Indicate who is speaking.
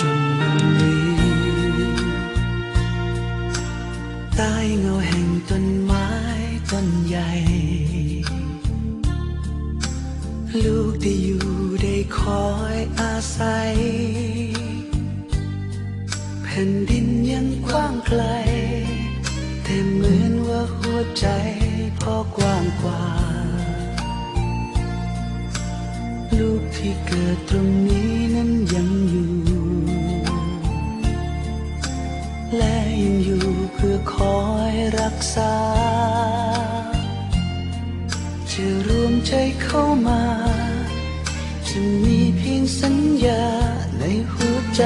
Speaker 1: จนวันนี้ใต้เงาแห่งต้นไม้ต้นใหญ่ ลูกได้อยู่ได้คอยอาศัย แผ่นดินยังกว้างไกล แต่เหมือนว่าหัวใจพ่อกว้างกว่า ลูกที่เกิดตรงนี้นั้นยังอยู่ และยังอยู่เพื่อคอยรักษา จะรวมใจเข้ามา จะมีเพียงสัญญาในหัวใจ